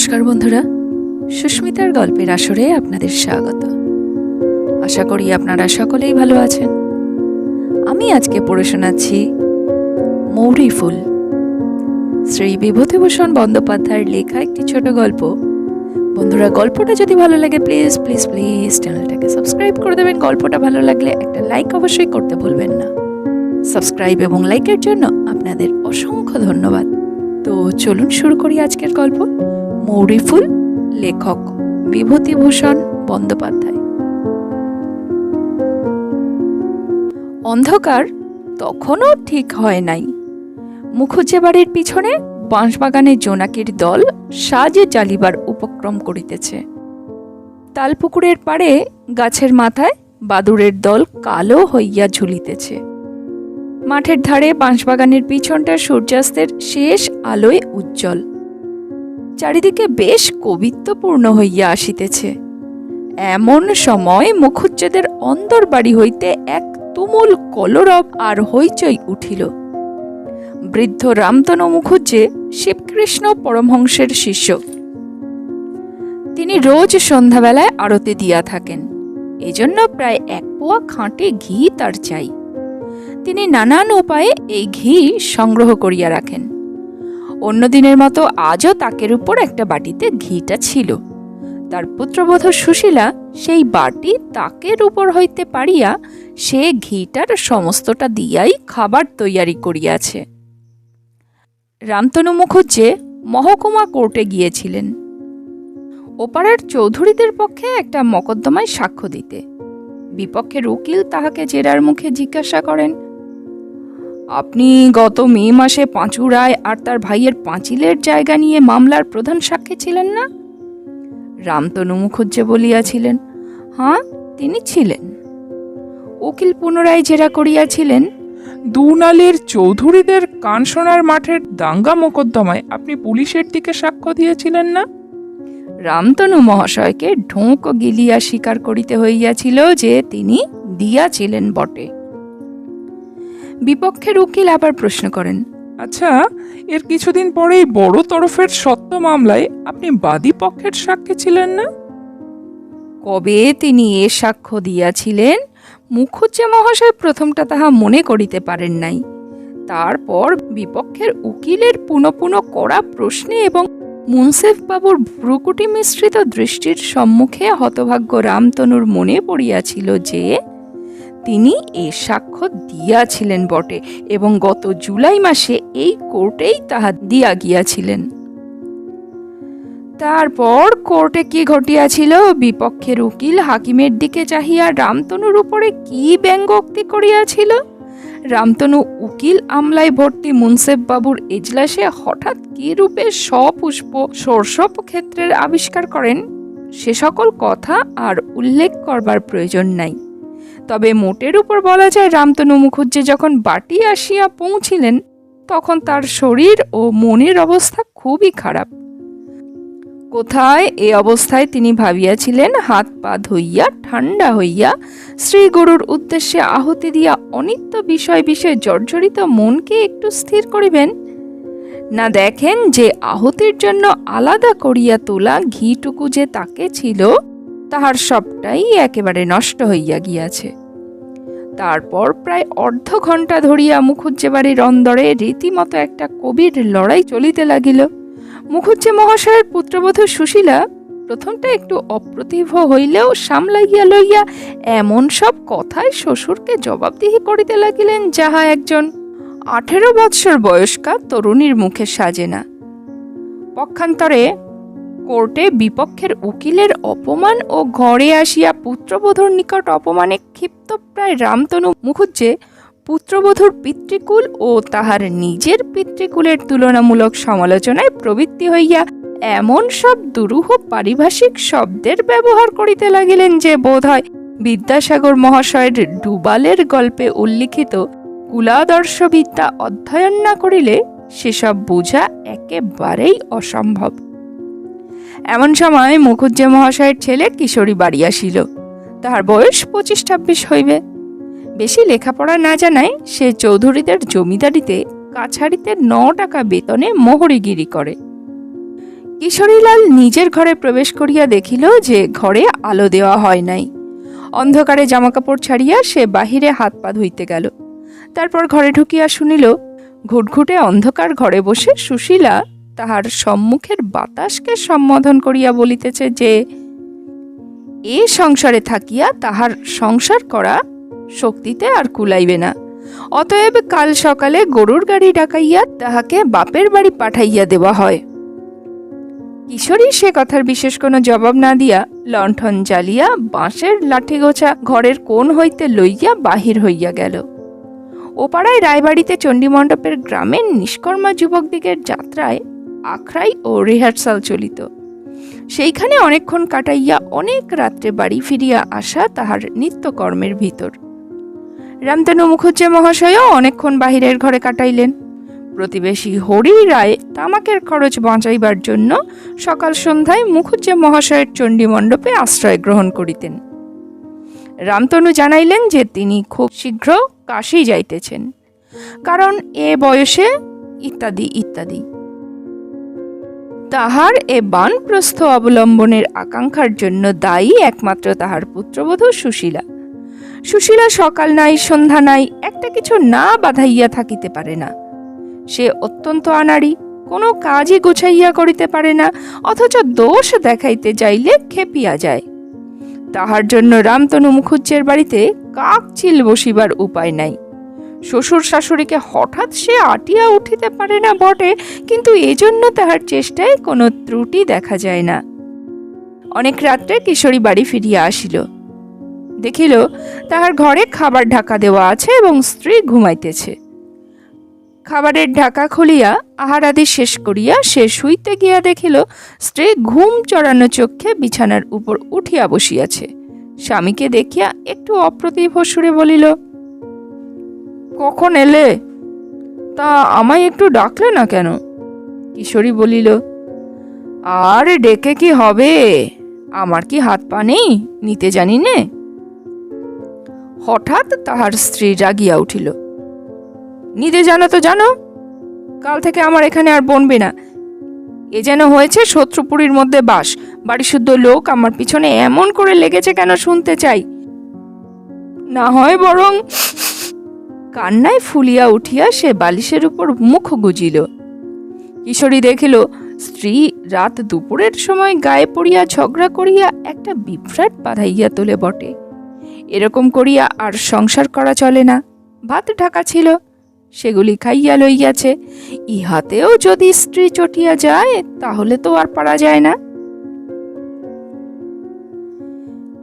নমস্কার বন্ধুরা। সুস্মিতার গল্পের আসরে আপনাদের স্বাগত। আশা করি আপনারা সকলেই ভালো আছেন। আমি আজকে পড়ে শোনাচ্ছি মৌরি ফুল। শ্রী বিভূতিভূষণ বন্দ্যোপাধ্যায়ের লেখা একটি ছোট গল্প। বন্ধুরা, গল্পটা যদি ভালো লাগে প্লিজ প্লিজ প্লিজ চ্যানেলটাকে সাবস্ক্রাইব করে দেবেন। গল্পটা ভালো লাগলে একটা লাইক অবশ্যই করতে ভুলবেন না। সাবস্ক্রাইব এবং লাইকের জন্য আপনাদের অসংখ্য ধন্যবাদ। তো চলুন শুরু করি আজকের গল্প। মৌরি ফুল লেখক বিভূতিভূষণ বন্দ্যোপাধ্যায়। অন্ধকার তখনও ঠিক হয় নাই। মুখুজ্জে বাড়ির পিছনে বাঁশবাগানে জোনাকির দল সাজে জ্বালিবার উপক্রম করিতেছে। তালপুকুরের পাড়ে গাছের মাথায় বাদুড়ের দল কালো হইয়া ঝুলিতেছে। মাঠের ধারে বাঁশবাগানের পিছনটা সূর্যাস্তের শেষ আলোয় উজ্জ্বল। চারিদিকে বেশ কবিত্বপূর্ণ হইয়া আসিতেছে। এমন সময় মুখুজ্জেদের অন্দর বাড়ি হইতে এক তুমুল কলরব আর হইচই উঠিল। বৃদ্ধ রামতনু মুখুজ্জে শিবকৃষ্ণ পরমহংসের শিষ্য। তিনি রোজ সন্ধ্যাবেলায় আরতি দিয়া থাকেন। এজন্য প্রায় এক পোয়া খাঁটে ঘি তার চাই। তিনি নানান উপায়ে এই ঘি সংগ্রহ করিয়া রাখেন। অন্য দিনের মতো আজও তাকের উপর একটা বাটিতে ঘিটা ছিল। তার পুত্রবধূ সুশীলা সেই বাটি তাকের উপর হইতে পারিয়া সে ঘিটার সমস্তটা দিয়াই খাবার তৈয়ারি করিয়াছে। রামতনু মুখুজ্জে মহকুমা কোর্টে গিয়েছিলেন। ওপাড়ার চৌধুরীদের পক্ষে একটা মকদ্দমায় সাক্ষ্য দিতে। বিপক্ষের উকিল তাহাকে জেরার মুখে জিজ্ঞাসা করেন আপনি গত মে মাসে পাঁচুড়ায় আর তার ভাইয়ের পাঁচিলের জায়গা নিয়ে মামলার প্রধান সাক্ষী ছিলেন না? রামতনু মুখুজ্জে বলিয়াছিলেন হ্যাঁ তিনি ছিলেন। উকিল পুনরায় জেরা করিয়াছিলেন দুনালের চৌধুরীদের কানসোনার মাঠের দাঙ্গা মোকদ্দমায় আপনি পুলিশের দিকে সাক্ষ্য দিয়েছিলেন না? রামতনু মহাশয়কে ঢোক গিলিয়া স্বীকার করিতে হইয়াছিল যে তিনি দিয়াছিলেন বটে। বিপক্ষের উকিল আবার প্রশ্ন করেন আচ্ছা এর কিছুদিন পরেই বড় তরফের সত্য মামলায় আপনি বাদী পক্ষের সাক্ষী ছিলেন না? কবে তিনি এ সাক্ষ্য দিয়াছিলেন? মুখুজ্জে মহাশয় প্রথমটা তাহা মনে করিতে পারেন নাই। তারপর বিপক্ষের উকিলের পুনঃ পুনঃ করা প্রশ্নে এবং মুন্সেফ বাবুর ভ্রুকুটি মিশ্রিত দৃষ্টির সম্মুখে হতভাগ্য রামতনুর মনে পড়িয়াছিল যে তিনি এ সাক্ষ্য দিয়াছিলেন বটে এবং গত জুলাই মাসে এই কোর্টেই তাহা দিয়া গিয়াছিলেন। তারপর কোর্টে কি ঘটিয়াছিল? বিপক্ষের উকিল হাকিমের দিকে চাহিয়া রামতনুর উপরে কি ব্যঙ্গোক্তি করিয়াছিল? রামতনু উকিল আমলায় ভর্তি মুন্সেফ বাবুর এজলাসে হঠাৎ কি রূপে সপুষ্প সর্ষপ ক্ষেত্রের আবিষ্কার করেন? সে সকল কথা আর উল্লেখ করবার প্রয়োজন নাই। তবে মোটের উপর বলা যায় রামতনু মুখুজ্জে যখন বাটি আসিয়া পৌঁছিলেন, তখন তার শরীর ও মনের অবস্থা খুবই খারাপ। কোথায় এ অবস্থায় তিনি ভাবিয়াছিলেন, হাত পা ধইয়া ঠান্ডা হইয়া শ্রী গুরুর উদ্দেশ্যে আহতি দিয়া অনিত্য বিষয় বিষয়ে জর্জরিত মনকে একটু স্থির করিবেন? না দেখেন যে আহতির জন্য আলাদা করিয়া তোলা ঘিটুকু যে তাকে ছিল তাহার সবটাই একেবারে নষ্ট হইয়া গিয়াছে। তারপর প্রায় অর্ধ ঘণ্টা ধরিয়া মুখুজ্জে বাড়ির অন্দরে রীতিমতো একটা কবির লড়াই চলিতে লাগিল। মুখুজ্জে মহাশয়ের পুত্রবধূ সুশীলা প্রথমটা একটু অপ্রতিভ হইলেও সামলাইয়া লইয়া এমন সব কথায় শ্বশুরকে জবাবদিহি করিতে লাগিলেন যাহা একজন আঠেরো বৎসর বয়স্কা তরুণীর মুখে সাজে না। পক্ষান্তরে কোর্টে বিপক্ষের উকিলের অপমান ও ঘরে আসিয়া পুত্রবধূর নিকট অপমানে ক্ষিপ্ত প্রায় রামতনু মুখুজ্জে পুত্রবধূর পিতৃকুল ও তাহার নিজের পিতৃকুলের তুলনামূলক সমালোচনায় প্রবৃত্তি হইয়া এমন সব দুরূহ পারিভাষিক শব্দের ব্যবহার করিতে লাগিলেন যে বোধ হয় বিদ্যাসাগর মহাশয়ের ডুবালের গল্পে উল্লিখিত কুলাদর্শবিদ্যা অধ্যয়ন না করিলে সেসব বোঝা একেবারেই অসম্ভব। এমন সময় মুখুজ্জে মহাশয়ের ছেলে কিশোরী বাড়ি আসিল। তাহার বয়স পঁচিশ ছাব্বিশ হইবে। বেশি লেখাপড়া না জানায় সে চৌধুরীদের জমিদারিতে কাছারিতে ন টাকা বেতনে মোহরিগিরি করে। কিশোরীলাল নিজের ঘরে প্রবেশ করিয়া দেখিল যে ঘরে আলো দেওয়া হয় নাই। অন্ধকারে জামাকাপড় ছাড়িয়া সে বাহিরে হাত পা ধুইতে গেল। তারপর ঘরে ঢুকিয়া শুনিল, ঘুটঘুটে অন্ধকার ঘরে বসে সুশীলা তাহার সম্মুখের বাতাসকে সম্বোধন করিয়া বলিতেছে যে, এ সংসারে থাকিয়া তাহার সংসার করা শক্তিতে আর কুলাইবে না। অতএব কাল সকালে গরুর গাড়ি ডাকাইয়া তাহাকে বাপের বাড়ি পাঠাইয়া দেওয়া হয়। কিশোরী সে কথার বিশেষ কোনো জবাব না দিয়া লণ্ঠন জ্বালিয়া বাঁশের লাঠি গোছা ঘরের কোণ হইতে লইয়া বাহির হইয়া গেল। ওপাড়ায় রায়বাড়িতে চণ্ডীমণ্ডপের গ্রামের নিষ্কর্মা যুবকদিগের যাত্রায় আখড়াই ও রিহার্সাল চলিত। সেইখানে অনেকক্ষণ কাটাইয়া অনেক রাত্রে বাড়ি ফিরিয়া আসা তাহার নিত্যকর্মের ভিতর। রামতনু মুখুজ্জে মহাশয়ও অনেকক্ষণ বাহিরের ঘরে কাটাইলেন। প্রতিবেশী হরি রায় তামাকের খরচ বাঁচাইবার জন্য সকাল সন্ধ্যায় মুখুজ্জে মহাশয়ের চণ্ডী মণ্ডপে আশ্রয় গ্রহণ করিতেন। রামতনু জানাইলেন যে তিনি খুব শীঘ্র কাশি যাইতেছেন। কারণ এ বয়সে ইত্যাদি ইত্যাদি। তাহার এ বানপ্রস্থ অবলম্বনের আকাঙ্ক্ষার জন্য দায়ী একমাত্র তাহার পুত্রবধূ সুশীলা। সুশীলা সকাল নাই, সন্ধ্যা নাই, একটা কিছু না বাধাইয়া থাকিতে পারে না। সে অত্যন্ত আনাড়ি, কোনো কাজই গুছাইয়া করিতে পারে না, অথচ দোষ দেখাইতে যাইলে খেপিয়া যায়। তাহার জন্য রামতনু মুখুজ্জের বাড়িতে কাক চিল বসিবার উপায় নাই। শ্বশুর শাশুড়িকে হঠাৎ সে আটিয়া উঠিতে পারে না বটে, কিন্তু এজন্য তাহার চেষ্টায় কোনো ত্রুটি দেখা যায় না। অনেক রাত্রে কিশোরী বাড়ি ফিরিয়া আসিল। দেখিল তাহার ঘরে খাবার ঢাকা দেওয়া আছে এবং স্ত্রী ঘুমাইতেছে। খাবারের ঢাকা খুলিয়া আহার আদি শেষ করিয়া সে শুইতে গিয়া দেখিল স্ত্রী ঘুম চড়ানো চক্ষে বিছানার উপর উঠিয়া বসিয়াছে। স্বামীকে দেখিয়া একটু অপ্রতিভ সুরে বলিল কখন এলে? তা আমায় একটু ডাকলে না কেন? কিশোরী বলিল, আর ডেকে কি হবে? আমার কি হাত পা নেই? নিতে জানি নে? হঠাৎ তাহার স্ত্রী রাগিয়া উঠিল, নিতে জানো তো জানো, কাল থেকে আমার এখানে আর বনবে না। এ যেন হয়েছে শত্রুপুরীর মধ্যে বাস বাড়ি শুদ্ধ লোক আমার পিছনে এমন করে লেগেছে কেন শুনতে চাই? না হয় বরং কান্নায় ফুলিয়া উঠিয়া সে বালিশের উপর মুখ গুজিল। কিশোরী দেখিল, স্ত্রী রাত দুপুরের সময় গায়ে পড়িয়া ঝগড়া করিয়া একটা বিভ্রাট বাঁধাইয়া তোলে বটে। এরকম করিয়া আর সংসার করা চলে না। ভাত ঢাকা ছিল, সেগুলি খাইয়া লইয়াছে। ইহাতেও যদি স্ত্রী চটিয়া যায়, তাহলে তো আর পারা যায় না।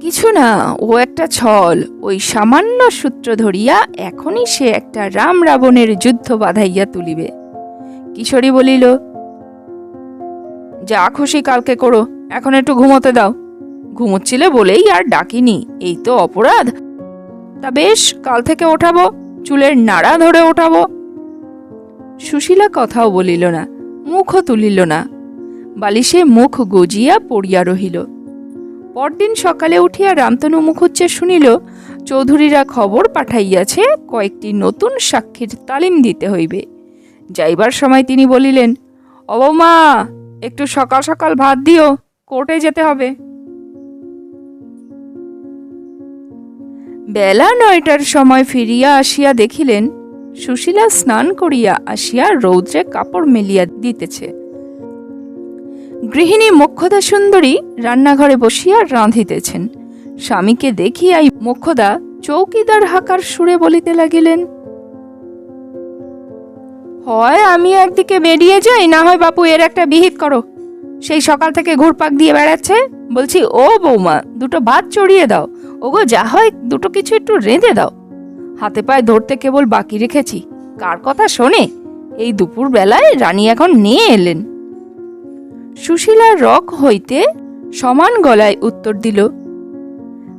কিছু না, ও একটা ছল। ওই সামান্য সূত্র ধরিয়া এখনই সে একটা রাম রাবণের যুদ্ধ বাঁধাইয়া তুলিবে। কিশোরী বলিল, যা খুশি কালকে করো, এখন একটু ঘুমোতে দাও। ঘুমোচ্ছিলে বলেই আর ডাকিনি, এই তো অপরাধ। তা বেশ, কাল থেকে ওঠাবো, চুলের নাড়া ধরে ওঠাবো। সুশীলা কথাও বলিল না, মুখও তুলিল না। বালিশে মুখ গজিয়া পড়িয়া রহিল। পরদিন সকালে উঠিয়া রামতনু মুখুজ্জে শুনিল, চৌধুরীরা খবর পাঠাইয়াছে, কয়েকটি নতুন সাক্ষীর তালিম দিতে হইবে। যাইবার সময় তিনি বলিলেন অবমা একটু সকাল সকাল ভাত দিও, কোর্টে যেতে হবে। বেলা নয়টার সময় ফিরিয়া আসিয়া দেখিলেন, সুশীলা স্নান করিয়া আসিয়া রৌদ্রে কাপড় মেলিয়া দিতেছে। গৃহিণী মক্ষদা সুন্দরী রান্নাঘরে বসিয়া রাঁধিতেছেন। স্বামীকে দেখিয়াই মক্ষদা চৌকিদার হাকার সুরে বলিতে লাগিলেন, হয় আমি একদিকে বেরিয়ে যাই, না হয় বাপু এর একটা বিহিত করো। সেই সকাল থেকে ঘুরপাক দিয়ে বেড়াচ্ছে। বলছি, ও বৌমা, দুটো ভাত চড়িয়ে দাও। ওগো, যা হয়, দুটো কিছু একটু রেঁধে দাও। হাতে পায়ে ধরতে কেবল বাকি রেখেছি। কার কথা শোনে? এই দুপুর বেলায় রানী এখন নিয়ে এলেন। সুশীলা রক হইতে সমান গলায় উত্তর দিল,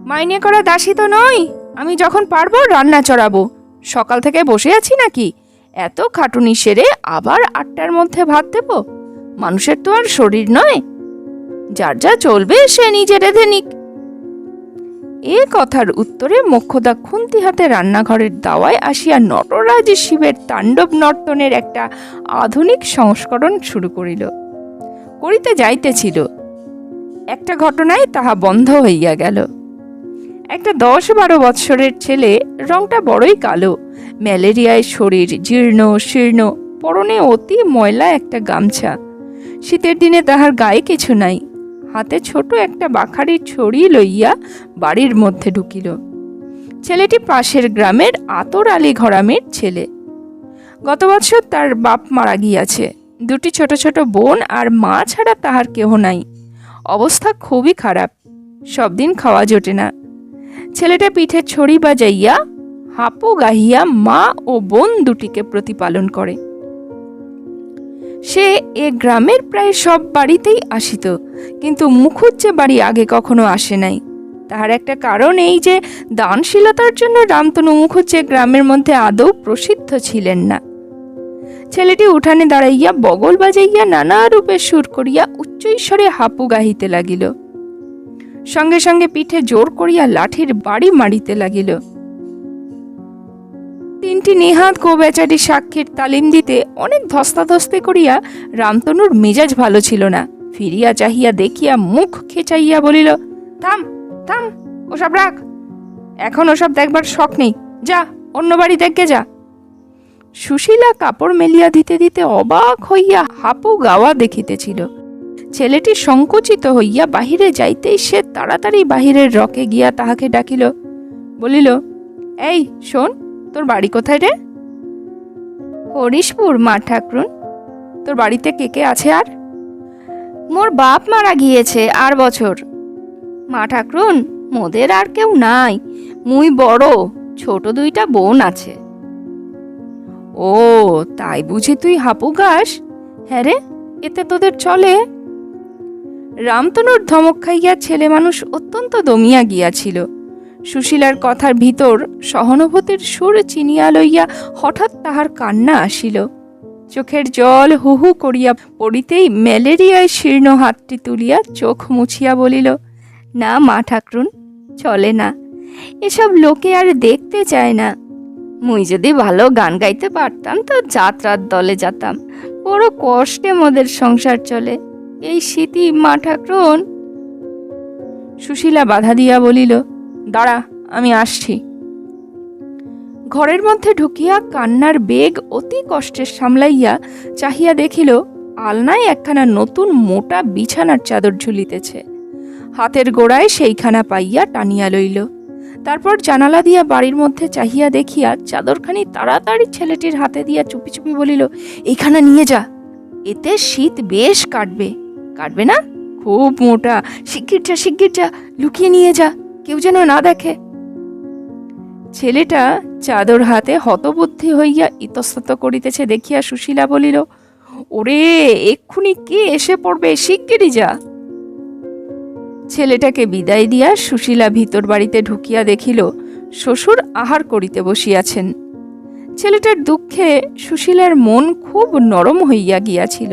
মাইনে করা দাসী তো নই আমি যখন পারব রান্না চড়াবো। সকাল থেকে বসে আছি নাকি? এত খাটুনি সেরে আবার আটটার মধ্যে ভাত দেব? মানুষের তো আর শরীর নয়। যার যা চলবে সে নিজে রেঁধে নিক। এ কথার উত্তরে মোক্ষদা খুন্তি হাতে রান্নাঘরের দাওয়ায় আসিয়া নটরাজ শিবের তাণ্ডব নর্তনের একটা আধুনিক সংস্করণ শুরু করিল। করিতে যাইতেছিল। একটা ঘটনায় তাহা বন্ধ হইয়া গেল। একটা দশ বারো বৎসরের ছেলে, রংটা বড়ই কালো, ম্যালেরিয়ায় শরীর জীর্ণ, শীর্ণ, পরনে অতি ময়লা একটা গামছা। শীতের দিনে তাহার গায়ে কিছু নাই। হাতে ছোট একটা বাখারির ছড়ি লইয়া বাড়ির মধ্যে ঢুকিল। ছেলেটি পাশের গ্রামের আতর আলী ঘরামের ছেলে। গত বছর তার বাপ মারা গিয়াছে। দুটি ছোট ছোট বোন আর মা ছাড়া তাহার কেহ নাই। অবস্থা খুবই খারাপ। সব দিন খাওয়া জোটে না। ছেলেটা পিঠে ছড়ি বাজাইয়া হাপু গাহিয়া মা ও বোন দুটিকে প্রতিপালন করে। সে এ গ্রামের প্রায় সব বাড়িতেই আসিত, কিন্তু মুখুজ্জে বাড়ি আগে কখনো আসে নাই। তাহার একটা কারণ এই যে, দানশীলতার জন্য রামতনু মুখুজ্জে গ্রামের মধ্যে আদৌ প্রসিদ্ধ ছিলেন না। ছেলেটি উঠানে দাঁড়াইয়া বগল বাজাইয়া নানা রূপে সুর করিয়া উচ্চৈস্বরে হাপু গাহিতে লাগিল। সঙ্গে সঙ্গে পিঠে জোর করিয়া লাঠির বাড়ি মারিতে লাগিল। তিনটি নিহাত গোবেচারি সাক্ষীর তালিম দিতে অনেক ধস্তাধস্তি করিয়া রামতনুর মেজাজ ভালো ছিল না। ফিরিয়া চাহিয়া দেখিয়া মুখ খেচাইয়া বলিল, থাম থাম, ওসব রাখ। এখন ওসব দেখবার শখ নেই। যা, অন্য বাড়ি দেখে যা। সুশীলা কাপড় মেলিয়া দিতে দিতে অবাক হইয়া হাপু গাওয়া দেখিতেছিল। ছেলেটি সংকুচিত হইয়া বাহিরে যাইতেই সে তাড়াতাড়ি বাহিরের রকে গিয়া তাহাকে ডাকিল, বলিল, এই, শোন, তোর বাড়ি কোথায় রে? হরিশপুর, মা ঠাকরুন তোর বাড়িতে কে কে আছে আর? মোর বাপ মারা গিয়েছে আর বছর। মা ঠাকরুন মোদের আর কেউ নাই। মুই বড়, ছোট দুইটা বোন আছে। ও, তাই বুঝি তুই হাপু গাস হ্যাঁ রে, এতে তোদের চলে। রামতনুর ধমক খাইয়া ছেলে মানুষ অত্যন্ত দমিয়া গিয়াছিল। সুশীলার কথার ভিতর সহানুভূতির সুর চিনিয়া লইয়া হঠাৎ তাহার কান্না আসিল। চোখের জল হু হু করিয়া পড়িতেই ম্যালেরিয়ায় শীর্ণ হাতটি তুলিয়া চোখ মুছিয়া বলিল, না মা ঠাকরুন, চলে না। এসব লোকে আর দেখতে চায় না। মুই যদি ভালো গান গাইতে পারতাম, তো যাত্রার দলে যেতাম। বড় কষ্টে মোদের সংসার চলে। এই স্মৃতি মা ঠাকরুন সুশীলা বাধা দিয়া বলিল, দাঁড়া, আমি আসছি। ঘরের মধ্যে ঢুকিয়া কান্নার বেগ অতি কষ্টে সামলাইয়া চাহিয়া দেখিল, আলনায় একখানা নতুন মোটা বিছানার চাদর ঝুলিতেছে। হাতের গোড়ায় সেইখানা পাইয়া টানিয়া লইল। তারপর জানালা দিয়া বাড়ির মধ্যে চাহিয়া দেখিয়া চাদরখানি তাড়াতাড়ি ছেলেটির হাতে দিয়া চুপি চুপি বলিল, এইখানা নিয়ে যা, এতে শীত বেশ কাটবে। কাটবে না? খুব মোটা, শিগগির যা শিগগির যা, লুকিয়ে নিয়ে যা, কেউ যেন না দেখে। ছেলেটা চাদর হাতে হতবুদ্ধি হইয়া ইতস্তত করিতেছে, দেখিয়া সুশীলা বলিল, ওরে, এক্ষুনি কে এসে পড়বে? শিগগিরই যা। ছেলেটাকে বিদায় দিয়া সুশীলা ভিতর বাড়িতে ঢুকিয়া দেখিল, শ্বশুর আহার করিতে বসিয়াছেন। ছেলেটার দুঃখে সুশীলার মন খুব নরম হইয়া গিয়াছিল।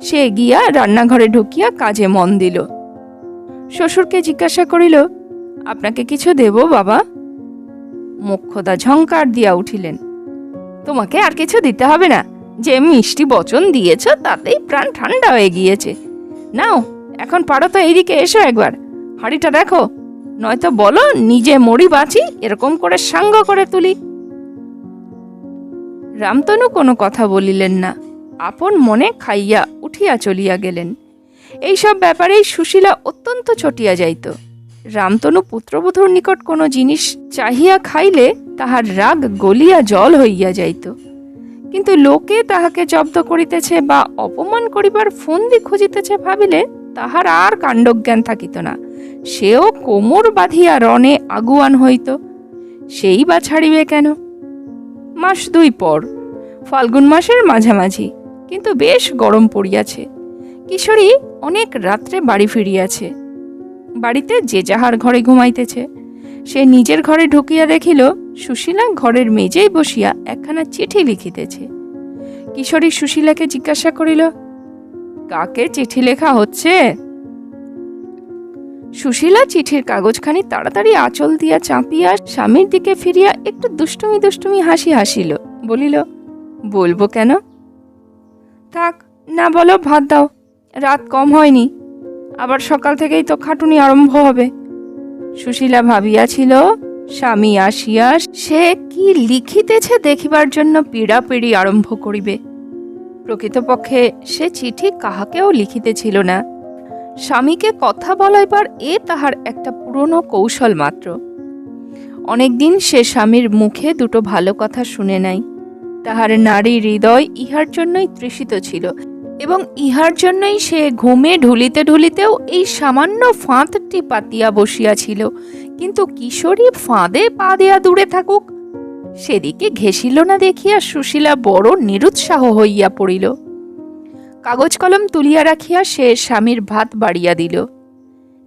সে গিয়া রান্নাঘরে ঢুকিয়া কাজে মন দিল। শ্বশুরকে জিজ্ঞাসা করিল, আপনাকে কিছু দেব বাবা? মোক্ষদা ঝঙ্কার দিয়া উঠিলেন, তোমাকে আর কিছু দিতে হবে না। যে মিষ্টি বচন দিয়েছ, তাতেই প্রাণ ঠান্ডা হয়ে গিয়েছে। নাও এখন পারো তো এইদিকে এসো একবার। হাড়িটা দেখো। নয়তো বলো, নিজে মরি বাঁচি, এরকম করে সাঙ্গ করে তুলি। রামতনু কোনো কথা বলিলেন না। আপন মনে খাইয়া উঠিয়া চলিয়া গেলেন। এইসব ব্যাপারেই সুশীলা অত্যন্ত চটিয়া যাইত। রামতনু পুত্রবধূর নিকট কোনো জিনিস চাহিয়া খাইলে তাহার রাগ গলিয়া জল হইয়া যাইত। কিন্তু লোকে তাহাকে জব্দ করিতেছে বা অপমান করিবার ফন্দি খুঁজিতেছে ভাবিলে তাহার আর কাণ্ডজ্ঞান থাকিত না। সেও কোমর বাঁধিয়া রণে আগুয়ান হইত। সেই বা ছাড়িবে কেন? মাস দুই পর, ফাল্গুন মাসের মাঝামাঝি, কিন্তু বেশ গরম পড়িয়াছে। কিশোরী অনেক রাত্রে বাড়ি ফিরিয়াছে। বাড়িতে যে যাহার ঘরে ঘুমাইতেছে, সে নিজের ঘরে ঢুকিয়া দেখিল, সুশীলা ঘরের মেজেই বসিয়া একখানা চিঠি লিখিতেছে। কিশোরী সুশীলাকে জিজ্ঞাসা করিল কাকে চিঠি লেখা হচ্ছে? সুশীলা চিঠির কাগজখানি তাড়াতাড়ি আঁচল দিয়া চাপিয়া স্বামীর দিকে ফিরিয়া একটু দুষ্টুমি দুষ্টুমি হাসি হাসিল, বলিল, বলব কেন? থাক, না বলো, ভাত দাও, রাত কম হয়নি, আবার সকাল থেকেই তো খাটুনি আরম্ভ হবে। সুশীলা ভাবিয়াছিল, স্বামী আসিয়া সে কি লিখিতেছে দেখিবার জন্য পীড়াপিড়ি আরম্ভ করিবে। প্রকৃতপক্ষে সে চিঠি কাহাকেও লিখিতেছিল না। স্বামীকে কথা বলাইবার এ তাহার একটা পুরনো কৌশল মাত্র। অনেকদিন সে স্বামীর মুখে দুটো ভালো কথা শুনে নাই। তাহার নারী হৃদয় ইহার জন্যই তৃষিত ছিল এবং ইহার জন্যই সে ঘুমে ঢুলিতে ঢুলিতেও এই সামান্য ফাঁদটি পাতিয়া বসিয়াছিল। কিন্তু কিশোরী ফাঁদে পা দেয়া দূরে থাকুক সেদিকে ঘেঁষিল না দেখিয়া সুশীলা বড় নিরুৎসাহ হইয়া পড়িল। কাগজ কলম তুলিয়া রাখিয়া সে স্বামীর ভাত বাড়িয়া দিল।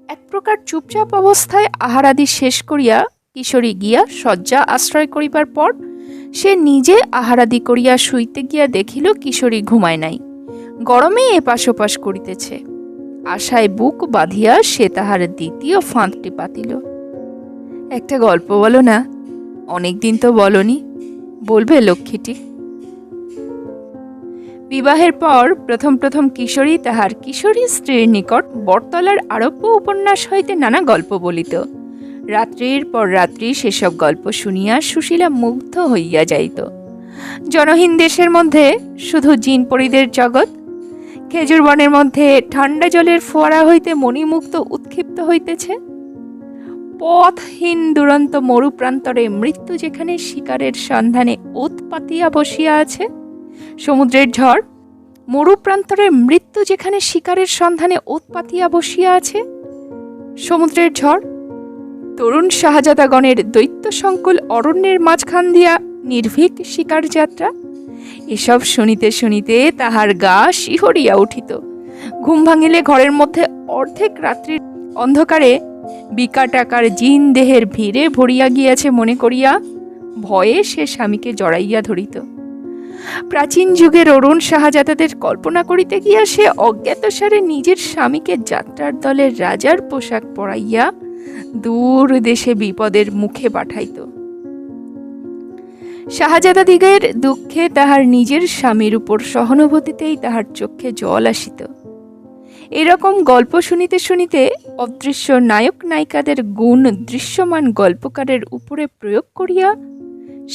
এক প্রকার চুপচাপ অবস্থায় আহারাদি শেষ করিয়া কিশোরী গিয়া শয্যা আশ্রয় করিবার পর সে নিজে আহারাদি করিয়া শুইতে গিয়া দেখিল কিশোরী ঘুমায় নাই। গরমে এপাশ ওপাশ করিতেছে। আশায় বুক বাঁধিয়া সে তাহার দ্বিতীয় ফাঁদটি পাতিল। একটা গল্প বলো না অনেকদিন তো বলনি, বলবে লক্ষ্মীটি। বিবাহের পর প্রথম প্রথম কিশোরী তাহার কিশোরী স্ত্রীর নিকট বটতলার আরব্য উপন্যাস হইতে নানা গল্প বলিত। রাত্রির পর রাত্রি সেসব গল্প শুনিয়া সুশীলা মুগ্ধ হইয়া যাইত। জনহীন দেশের মধ্যে শুধু জিনপরিদের জগৎ খেজুর বনের মধ্যে ঠান্ডা জলের ফোয়ারা হইতে মণিমুক্ত উৎক্ষিপ্ত হইতেছে। পথহীন দুরন্ত মরুপ্রান্তরে মৃত্যু যেখানে শিকারের সন্ধানে ওত পাতিয়া বসিয়া আছে। সমুদ্রের ঝড়, মরুপ্রান্তরে মৃত্যু যেখানে শিকারের সন্ধানে ওত পাতিয়া বসিয়া আছে। সমুদ্রের ঝড়, তরুণ শাহজাদাগণের দৈত্য সংকুল অরণ্যের মাঝখান দিয়া নির্ভীক শিকার যাত্রা। এসব শুনিতে শুনিতে তাহার গা শিহরিয়া উঠিত। ঘুম ভাঙিলে ঘরের মধ্যে অর্ধেক রাত্রির অন্ধকারে বিকাটাকার জিন দেহের ভিড়ে ভরিয়া গিয়াছে মনে করিয়া ভয়ে সে স্বামীকে জড়াইয়া ধরিত। প্রাচীন যুগের অরুণ শাহজাদাদের কল্পনা করিতে গিয়া সে অজ্ঞাতসারে নিজের স্বামীকে যাত্রার দলের রাজার পোশাক পরাইয়া দূর দেশে বিপদের মুখে পাঠাইত। শাহজাদাদিগের দুঃখে তাহার নিজের স্বামীর উপর সহানুভূতিতেই তাহার চোখে জল আসিত। এরকম গল্প শুনিতে শুনিতে অদৃশ্য নায়ক নায়িকাদের গুণ দৃশ্যমান গল্পকারের উপরে প্রয়োগ করিয়া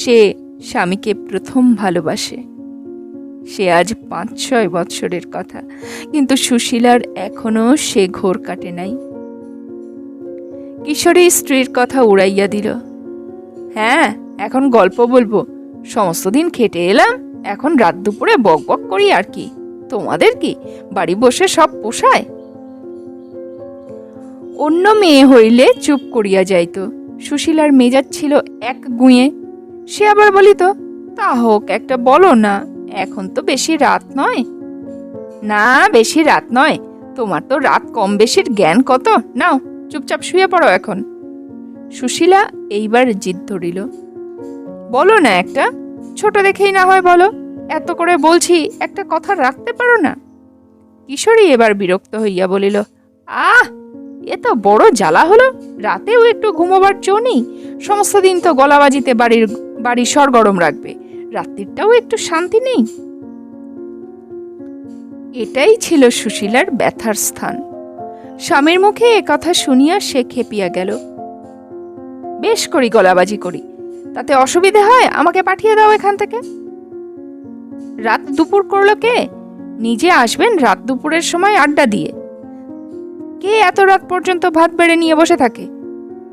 সে স্বামীকে প্রথম ভালোবাসে। সে আজ পাঁচ ছয় বৎসরের কথা, কিন্তু সুশীলার এখনও সে ঘোর কাটে নাই। কিশোরী স্ত্রীর কথা উড়াইয়া দিল হ্যাঁ এখন গল্প বলব। সমস্ত দিন খেটে এলাম, এখন রাত দুপুরে বক বক করি আর কি। তোমাদের কি বাড়ি বসে সব পোষায়? অন্য মেয়ে হইলে চুপ করিয়া যাইত। সুশীলার মেজাজ ছিল এক গুঁয়ে। সে আবার বলিত, তা হোক, একটা বলো না, এখন তো বেশি রাত নয়? না, বেশি রাত নয়। তোমার তো রাত কম বেশির জ্ঞান কত? নাও, চুপচাপ শুয়ে পড়ো এখন। সুশীলা এইবার জিদ ধরিল। বলো না একটা, ছোট দেখেই না হয় বলো। এত করে বলছি, একটা কথা রাখতে পারো না? কিশোরী এবার বিরক্ত হইয়া বলিল, আহ, এ তো বড় জ্বালা হলো। রাতেও একটু ঘুমোবার জো নেই। সমস্ত দিন তো গলাবাজিতে বাড়ির বাড়ি সরগরম রাখবে। রাত্রিরটাও একটু শান্তি নেই? এটাই ছিল সুশীলার ব্যথার স্থান। স্বামীর মুখে এ কথা শুনিয়া সে খেপিয়া গেল। বেশ করি, গলাবাজি করি। তাতে অসুবিধে হয়? আমাকে পাঠিয়ে দাও এখান থেকে। রাত দুপুর করল কে? নিজে আসবেন রাত দুপুরের সময় আড্ডা দিয়ে। কে এত রাত পর্যন্ত ভাত বেড়ে নিয়ে বসে থাকে?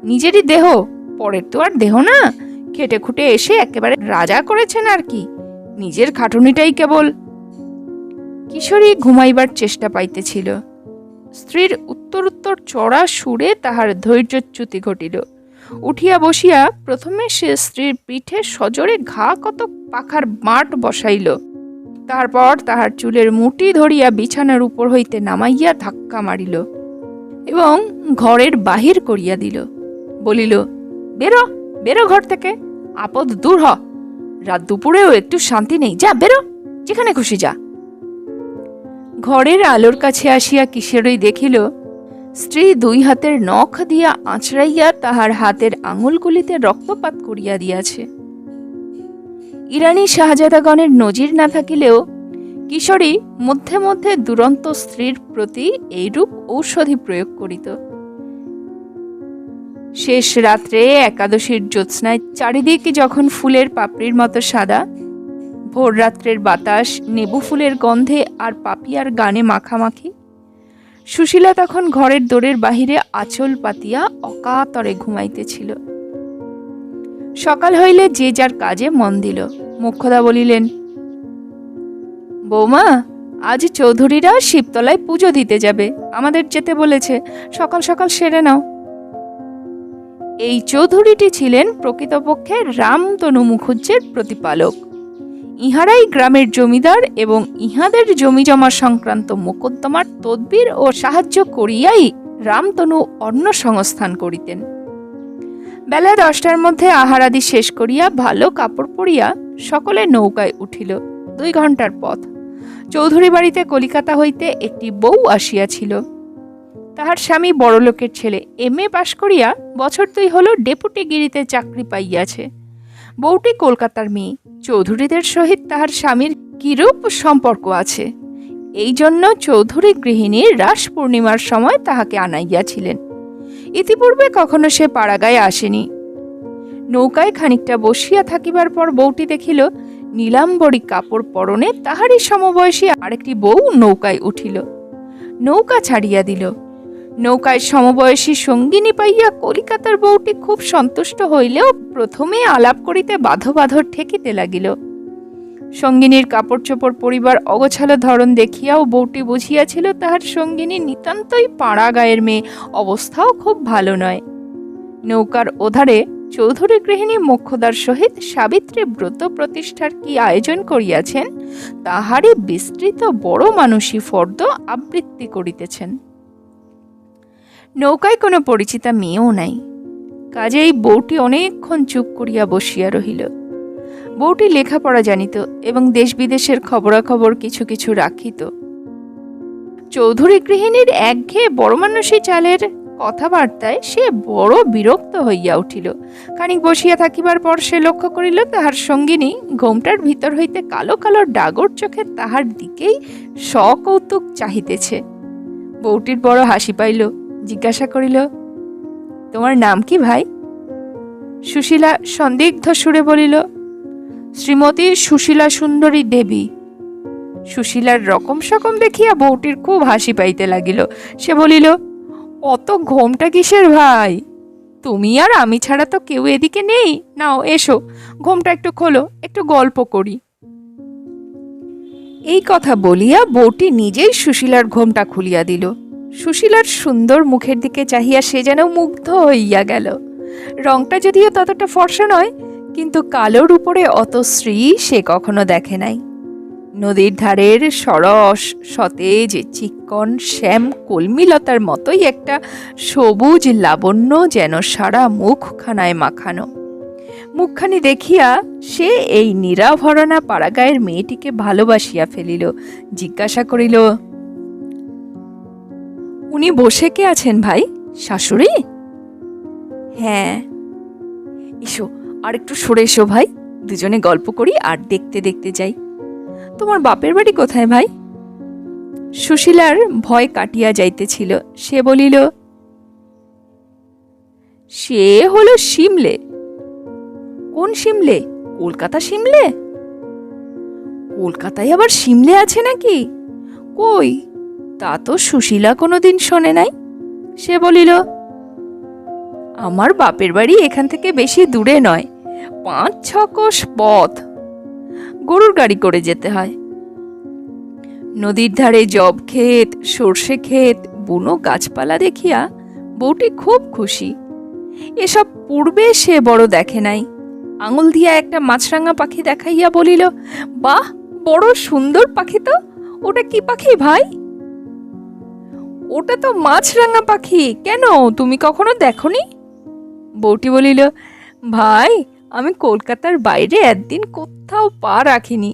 নিজেরই দেহ। পরের তো আর দেহ না। খেটে খুটে এসে একেবারে রাজা করেছেন আর কি। নিজের খাটুনিটাই কেবল। কিশোরী ঘুমাইবার চেষ্টা পাইতেছিল। স্ত্রীর উত্তর উত্তর চড়া সুরে তাহার ধৈর্যচ্যুতি ঘটিল। উঠিয়া বসিয়া প্রথমে সে স্ত্রীর পিঠে সজোরে ঘা কত পাখার মাঠ বসাইল। তারপর তাহার চুলের মুটি ধরিয়া বিছানার উপর হইতে নামাইয়া ধাক্কা মারিল এবং ঘরের বাহির করিয়া দিল। বলিল, বেরো বেরো ঘর থেকে, আপদ দূর হ। রাত দুপুরেও একটু শান্তি নেই। যা, বেরো, যেখানে খুশি যা। ঘরের আলোর কাছে আসিয়া কিশোরই দেখিল, স্ত্রী দুই হাতের নখ দিয়া আঁচড়াইয়া তাহার হাতের আঙুলগুলিতে রক্তপাত করিয়া দিয়াছে। ইরানি শাহজাদাগণের নজির না থাকিলেও কিশোরী মধ্যে মধ্যে দুরন্ত স্ত্রীর প্রতি এইরূপ ঔষধি প্রয়োগ করিত। শেষ রাত্রে একাদশীর জ্যোৎস্নায় চারিদিকে যখন ফুলের পাপড়ির মতো সাদা ভোর রাত্রের বাতাস, নেবু ফুলের গন্ধে আর পাপিয়ার গানে মাখামাখি, সুশীলা তখন ঘরের দোরের বাহিরে আঁচল পাতিয়া অকাতরে ঘুমাইতেছিল। সকাল হইলে যে যার কাজে মন দিল। মুখ্যদা বলিলেন, বৌমা আজ চৌধুরীরা শিবতলায় পুজো দিতে যাবে। আমাদের যেতে বলেছে। সকাল সকাল সেরে নাও। এই চৌধুরীটি ছিলেন প্রকৃতপক্ষে রামতনু মুখুজ্জের প্রতিপালক। ইহারাই গ্রামের জমিদার এবং ইহাদের জমি জমা সংক্রান্ত মোকদ্দমার তদবির ও সাহায্য করিয়াই রামতনু অন্ন সংস্থান করিতেন। বেলা দশটার মধ্যে আহারাদি শেষ করিয়া ভালো কাপড় পরিয়া সকলে নৌকায় উঠিল। দুই ঘণ্টার পথ। চৌধুরী বাড়িতে কলিকাতা হইতে একটি বউ আসিয়াছিল। তাহার স্বামী বড়লোকের ছেলে। এম এ পাশ করিয়া বছর দুই হল ডেপুটিগিরিতে চাকরি পাইয়াছে। বউটি কলকাতার মেয়ে। চৌধুরীদের সহিত তাহার স্বামীর কিরূপ সম্পর্ক আছে? এই জন্য চৌধুরী গৃহিণী রাস পূর্ণিমার সময় তাহাকে আনাইয়াছিলেন। ইতিপূর্বে কখনো সে পাড়াগায়ে আসেনি। নৌকায় খানিকটা বসিয়া থাকিবার পর বউটি দেখিল, নীলাম্বরী কাপড় পরনে তাহারই সমবয়সী আরেকটি বউ নৌকায় উঠিল। নৌকা ছাড়িয়া দিল। নৌকায় সমবয়সী সঙ্গিনী পাইয়া কলিকাতার বউটি খুব সন্তুষ্ট হইলেও প্রথমে আলাপ করিতে বাধো বাধো ঠেকিতে লাগিল। সঙ্গিনীর কাপড় চোপড় পরিবার অগোছালো ধরন দেখিয়াও বউটি বুঝিয়াছিল তাহার সঙ্গিনী নিতান্তই পাড়া গায়ের মেয়ে, অবস্থাও খুব ভালো নয়। নৌকার ওধারে চৌধুরী গৃহিণী মোক্ষদার সহিত সাবিত্রী ব্রত প্রতিষ্ঠার কি আয়োজন করিয়াছেন, তাহারই বিস্তৃত বড় মানুষী ফর্দ আবৃত্তি করিতেছেন। নৌকায় কোনো পরিচিতা মেয়েও নাই। কাজেই বউটি অনেকক্ষণ চুপ করিয়া বসিয়া রহিল। বউটি লেখাপড়া জানিত এবং দেশ বিদেশের খবরাখবর কিছু কিছু রাখিত। চৌধুরী গৃহিণীর একঘেয়ে বড় মানুষী চালের কথাবার্তায় সে বড় বিরক্ত হইয়া উঠিল। খানিক বসিয়া থাকিবার পর সে লক্ষ্য করিল, তাহার সঙ্গিনী ঘোমটার ভিতর হইতে কালো কালো ডাগর চোখে তাহার দিকেই সকৌতুক চাহিতেছে। বউটির বড় হাসি পাইল, জিজ্ঞাসা করিল, তোমার নাম কি ভাই? সুশীলা সন্দিগ্ধ সুরে বলিল, শ্রীমতী সুশীলা সুন্দরী দেবী। সুশীলার রকম সকম দেখিয়া বউটির খুব হাসি পাইতে লাগিল। সে বলিল অত ঘোমটা কিসের ভাই? তুমি আর আমি ছাড়া তো কেউ এদিকে নেই। নাও, এসো। ঘোমটা একটু খোলো, একটু গল্প করি। এই কথা বলিয়া বউটি নিজেই সুশীলার ঘোমটা খুলিয়া দিল। সুশীলার সুন্দর মুখের দিকে চাহিয়া সে যেন মুগ্ধ হইয়া গেল। রংটা যদিও ততটা ফর্সা নয়, কিন্তু কালোর উপরে অত শ্রী সে কখনো দেখে নাই। নদীর ধারের সরস, সতেজ, চিক্কন, শ্যাম, কলমিলতার মতোই একটা সবুজ লাবণ্য যেন সারা মুখখানায় মাখানো। মুখখানি দেখিয়া সে এই নিরাভরণা পাড়াগায়ের মেয়েটিকে ভালোবাসিয়া ফেলিল, জিজ্ঞাসা করিল, উনি বসে কে আছেন ভাই? শাশুড়ি? হ্যাঁ। এসো আর একটু সরে এসো ভাই। দুজনে গল্প করি আর দেখতে দেখতে যাই। তোমার বাপের বাড়ি কোথায় ভাই? সুশীলার ভয় কাটিয়া যাইতেছিল। সে বলিল, সে হলো সিমলে কোন সিমলে কলকাতা সিমলে কলকাতায় আবার সিমলে আছে নাকি? কই? তা তো সুশীলা কোনোদিন শোনে নাই। সে বলিল, আমার বাপের বাড়ি এখান থেকে বেশি দূরে নয় পাঁচ ছ কোষ পথ। গরুর গাড়ি করে যেতে হয়। নদীর ধারে জব ক্ষেত, সর্ষে ক্ষেত, বুনো গাছপালা দেখিয়া বউটি খুব খুশি। এসব পূর্বে সে বড় দেখে নাই। আঙুল দিয়া একটা মাছরাঙা পাখি দেখাইয়া বলিল, বাহ, বড় সুন্দর পাখি তো! ওটা কি পাখি ভাই? ওটা তো মাছরাঙা পাখি। কেন? তুমি কখনো দেখনি? বউটি বলিল, ভাই আমি কলকাতার বাইরে একদিন কোথাও পা রাখিনি।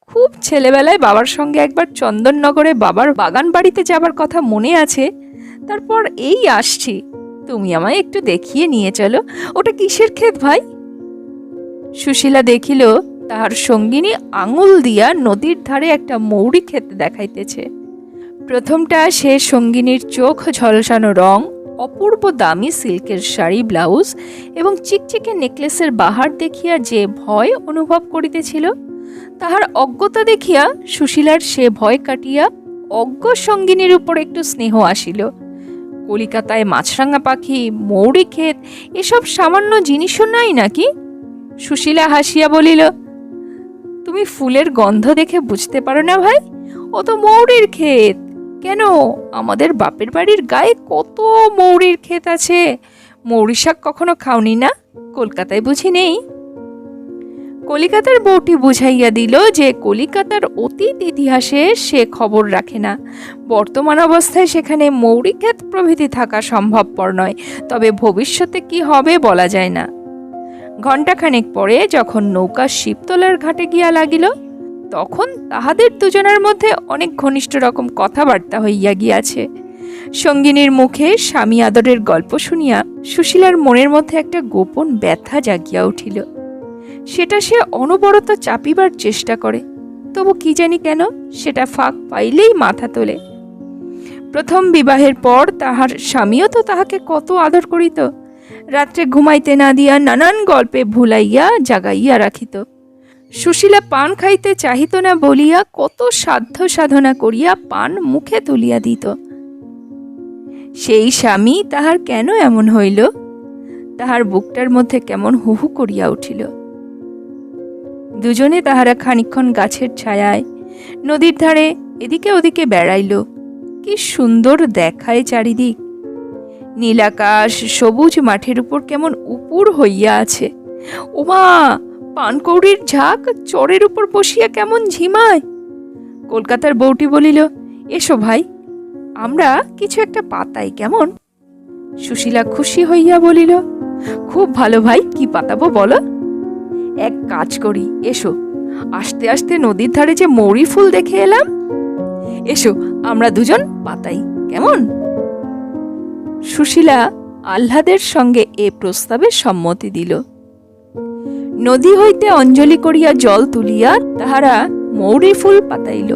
খুব ছেলেবেলায় বাবার সঙ্গে একবার চন্দননগরে বাবার বাগান বাড়িতে যাবার কথা মনে আছে। তারপর এই আসছি। তুমি আমায় একটু দেখিয়ে নিয়ে চলো। ওটা কিসের ক্ষেত ভাই? সুশীলা দেখিল, তাহার সঙ্গিনী আঙুল দিয়া নদীর ধারে একটা মৌরি ক্ষেত দেখাইতেছে। প্রথমটা সে সঙ্গিনীর চোখ ঝলসানো রং অপূর্ব দামি সিল্কের শাড়ি, ব্লাউজ এবং চিকচিকে নেকলেসের বাহার দেখিয়া যে ভয় অনুভব করিতেছিল, তাহার অজ্ঞতা দেখিয়া সুশীলার সে ভয় কাটিয়া অজ্ঞ সঙ্গিনীর উপর একটু স্নেহ আসিল। কলিকাতায় মাছরাঙা পাখি, মৌরি ক্ষেত, এসব সামান্য জিনিসও নাই নাকি? সুশীলা হাসিয়া বলিল, তুমি ফুলের গন্ধ দেখে বুঝতে পারো না ভাই, ও তো মৌরির ক্ষেত। কেন? আমাদের বাপের বাড়ির গায়ে কত মৌরির ক্ষেত আছে। মৌরি শাক কখনো খাওনি না? কলকাতায় বুঝি নেই? কলিকাতার বউটি বুঝাইয়া দিল যে কলিকাতার অতীত ইতিহাসে সে খবর রাখে না। বর্তমান অবস্থায় সেখানে মৌরি ক্ষেত প্রভৃতি থাকা সম্ভবপর নয়, তবে ভবিষ্যতে কি হবে বলা যায় না। ঘণ্টাখানেক পরে যখন নৌকা শিবতলার ঘাটে গিয়া লাগিল তখন তাহাদের দুজনের মধ্যে অনেক ঘনিষ্ঠ রকম কথাবার্তা হইয়া গিয়াছে। সঙ্গিনীর মুখে স্বামী আদরের গল্প শুনিয়া সুশীলার মনের মধ্যে একটা গোপন ব্যথা জাগিয়া উঠিল। সেটা সে অনবরত চাপিবার চেষ্টা করে, তবু কি জানি কেন সেটা ফাঁক পাইলেই মাথা তোলে। প্রথম বিবাহের পর তাহার স্বামীও তো তাহাকে কত আদর করিত, রাত্রে ঘুমাইতে না দিয়া নানান গল্পে ভুলাইয়া জাগাইয়া রাখিত। সুশীলা পান খাইতে চাহিত না বলিয়া কত সাধ্য সাধনা করিয়া পান মুখে তুলিয়া দিত। সেই স্বামী তাহার কেন এমন হইল? তাহার বুকটার মধ্যে কেমন হুহু করিয়া উঠিল। দুজনে তাহারা খানিক্ষণ গাছের ছায়ায়, নদীর ধারে এদিকে ওদিকে বেড়াইল। কি সুন্দর দেখায় চারিদিক। নীলাকাশ সবুজ মাঠের উপর কেমন উপুর হইয়া আছে। ওমা! পানকৌড়ির ঝাঁক চরের উপর বসিয়া কেমন ঝিমায়। কলকাতার বউটি বলিল, এসো ভাই, আমরা কিছু একটা পাতাই, কেমন? সুশীলা খুশি হইয়া বলিল, খুব ভালো ভাই, কি পাতাবো বলো? এক কাজ করি, এসো, আস্তে আস্তে নদীর ধারে যে মৌরি ফুল দেখে এলাম, এসো, আমরা দুজন পাতাই, কেমন? সুশীলা আহ্লাদের সঙ্গে এ প্রস্তাবে সম্মতি দিল। নদী হইতে অঞ্জলি করিয়া জল তুলিয়া তাহারা মৌরি ফুল পাতাইল।